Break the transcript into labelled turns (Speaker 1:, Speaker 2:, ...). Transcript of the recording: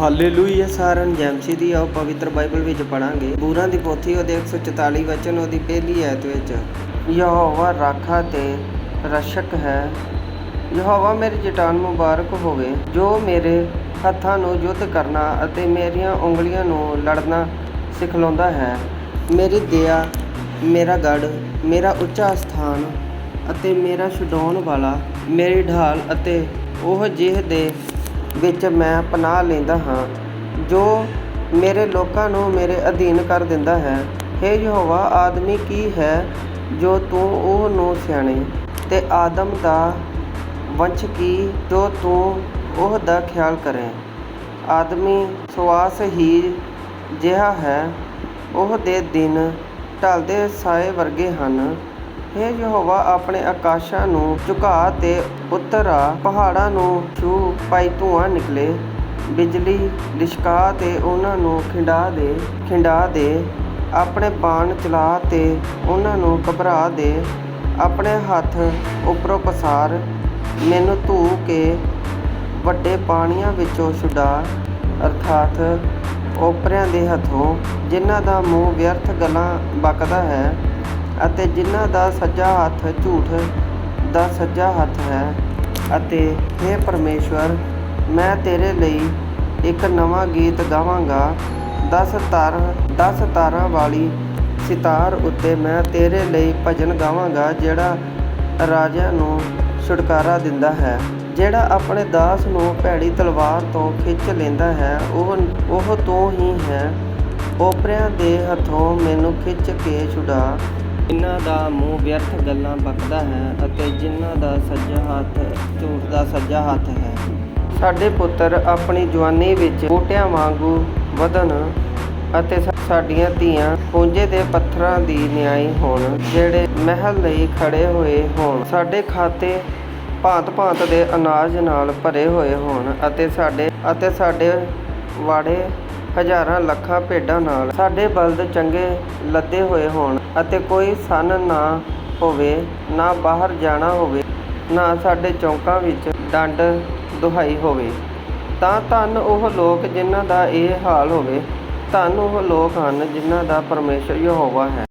Speaker 1: Hallelujah, ਸਾਰਿਆਂ ਨੂੰ ਜੈਮਸੀ ਦੀ ਆਓ, ਪਵਿੱਤਰ ਬਾਈਬਲ ਵਿੱਚ ਪੜਾਂਗੇ ਬੂਰਾਂ ਦੀ ਪੋਥੀ, ਉਹਦੇ 144 ਵਚਨ, ਉਹਦੀ ਪਹਿਲੀ ਐਤ ਵਿੱਚ, ਯਹੋਵਾ ਰਾਖਾ ਤੇ ਰਸ਼ਕ ਹੈ। ਯਹੋਵਾ ਮੇਰੀ ਜਟਾਨ ਮੁਬਾਰਕ ਹੋਵੇ, ਜੋ ਮੇਰੇ ਹੱਥਾਂ ਨੂੰ ਯੁੱਧ ਕਰਨਾ ਅਤੇ ਮੇਰੀਆਂ ਉਂਗਲੀਆਂ ਨੂੰ ਲੜਨਾ ਸਿਖਲਾਉਂਦਾ ਹੈ। ਮੇਰੀ ਦਇਆ, ਮੇਰਾ ਗੜ ਮੇਰਾ ਉੱਚਾ ਸਥਾਨ ਅਤੇ ਮੇਰਾ ਛਡਾਉਣ ਵਾਲਾ, ਮੇਰੀ ਢਾਲ ਅਤੇ ਉਹ ਜਿਹ ਦੇ ਵਿੱਚ ਮੈਂ ਪਨਾਹ ਲੈਂਦਾ ਹਾਂ, ਜੋ ਮੇਰੇ ਲੋਕਾਂ ਨੂੰ ਮੇਰੇ ਅਧੀਨ ਕਰ ਦਿੰਦਾ ਹੈ। ਹੇ ਯਹੋਵਾ, ਆਦਮੀ ਕੀ ਹੈ ਜੋ ਤੂੰ ਉਹ ਨੂੰ ਸਿਆਣੇ ਤੇ ਆਦਮ ਦਾ ਵੰਸ਼ ਕੀ, ਜੋ ਤੂੰ ਉਹ ਦਾ ਖਿਆਲ ਕਰੇ? ਆਦਮੀ ਸਵਾਸ ਹੀ ਜਿਹਾ ਹੈ, ਉਹ ਦੇ ਦਿਨ ਢਲਦੇ ਸਾਏ ਵਰਗੇ ਹਨ। ਹੇ ਯਹੋਵਾ, ਆਪਣੇ ਆਕਾਸ਼ਾਂ ਨੂੰ ਝੁਕਾ ਤੇ ਉਤਰਾ, ਪਹਾੜਾਂ ਨੂੰ ਛੂ ਪਾਈ ਧੂਆਂ ਨਿਕਲੇ। ਬਿਜਲੀ ਲਿਸ਼ਕਾ ਤੇ ਉਹਨਾਂ ਨੂੰ ਖਿੰਡਾ ਦੇ ਖਿੰਡਾ ਦੇ। ਆਪਣੇ ਬਾਣ ਚਲਾ ਤੇ ਉਹਨਾਂ ਨੂੰ ਘਬਰਾ ਦੇ। ਆਪਣੇ ਹੱਥ ਉੱਪਰੋਂ ਪਸਾਰ, ਮੈਨੂੰ ਧੂ ਕੇ ਵੱਡੇ ਪਾਣੀਆਂ ਵਿੱਚੋਂ ਛੁਡਾ। ਅਰਥਾਤ ਓਪਰਿਆਂ ਦੇ ਹੱਥੋਂ, ਜਿਨ੍ਹਾਂ ਦਾ ਮੂੰਹ ਵਿਅਰਥ ਗੱਲਾਂ ਬਕਦਾ ਹੈ ਅਤੇ ਜਿਨ੍ਹਾਂ ਦਾ ਸੱਜਾ ਹੱਥ ਝੂਠ, ਦਾ ਸੱਜਾ ਹੱਥ ਹੈ ਅਤੇ हे ਪਰਮੇਸ਼ਵਰ, ਮੈਂ ਤੇਰੇ ਲਈ ਇੱਕ ਨਵਾਂ ਗੀਤ ਗਾਵਾਂਗਾ। 10 ਤਾਰਾਂ 10 ਤਾਰਾਂ ਵਾਲੀ ਸਿਤਾਰ ਉੱਤੇ ਮੈਂ ਤੇਰੇ ਲਈ ਭਜਨ ਗਾਵਾਂਗਾ, ਜਿਹੜਾ ਰਾਜਿਆਂ ਨੂੰ ਛੁਟਕਾਰਾ ਦਿੰਦਾ ਹੈ। ਜਿਹੜਾ ਆਪਣੇ ਦਾਸ ਨੂੰ ਭੈੜੀ ਤਲਵਾਰ ਤੋਂ ਖਿੱਚ ਲੈਂਦਾ ਹੈ, ਉਹ ਉਹ ਤੋਂ ਹੀ ਹੈ। ਓਪਰਿਆਂ ਦੇ ਹੱਥੋਂ ਮੈਨੂੰ ਖਿੱਚ ਕੇ ਛੁਡਾ। ਜਿਨ੍ਹਾਂ ਦਾ ਮੂੰਹ ਵਿਅਰਥ ਗੱਲਾਂ ਬਕਦਾ ਹੈ ਅਤੇ ਜਿਨ੍ਹਾਂ ਦਾ ਸੱਜਾ ਹੱਥ ਝੂਠ ਦਾ ਸੱਜਾ ਹੱਥ ਹੈ। ਸਾਡੇ ਪੁੱਤਰ ਆਪਣੀ ਜਵਾਨੀ ਵਿੱਚ ਬੂਟਿਆਂ ਵਾਂਗੂ ਵਧਣ ਅਤੇ ਸਾਡੀਆਂ ਧੀਆਂ ਪੂੰਜੇ ਦੇ ਪੱਥਰਾਂ ਦੀ ਨਿਆਈ ਹੋਣ, ਜਿਹੜੇ ਮਹਿਲ ਲਈ ਖੜੇ ਹੋਏ ਹੋਣ, ਸਾਡੇ ਖਾਤੇ ਭਾਂਤ-ਭਾਂਤ ਦੇ ਅਨਾਜ ਨਾਲ ਭਰੇ ਹੋਏ ਹੋਣ ਅਤੇ ਸਾਡੇ ਅਤੇ ਸਾਡੇ ਵਾੜੇ ਹਜ਼ਾਰਾਂ ਲੱਖਾਂ ਭੇਡਾਂ ਨਾਲ ਸਾਡੇ ਬਲਦ ਚੰਗੇ ਲੱਦੇ ਹੋਏ ਹੋਣ ਅਤੇ ਕੋਈ ਸੰਨ ਨਾ ਹੋਵੇ, ਨਾ ਬਾਹਰ ਜਾਣਾ ਹੋਵੇ, ਨਾ ਸਾਡੇ ਚੌਂਕਾਂ ਵਿੱਚ ਡੰਡ ਦੁਹਾਈ ਹੋਵੇ। ਤਾਂ ਧੰਨ ਉਹ ਲੋਕ ਜਿਨ੍ਹਾਂ ਦਾ ਇਹ ਹਾਲ ਹੋਵੇ, ਧੰਨ ਉਹ ਲੋਕ ਹਨ ਜਿਨ੍ਹਾਂ ਦਾ ਪਰਮੇਸ਼ਰ ਯਹੋਵਾ ਹੈ।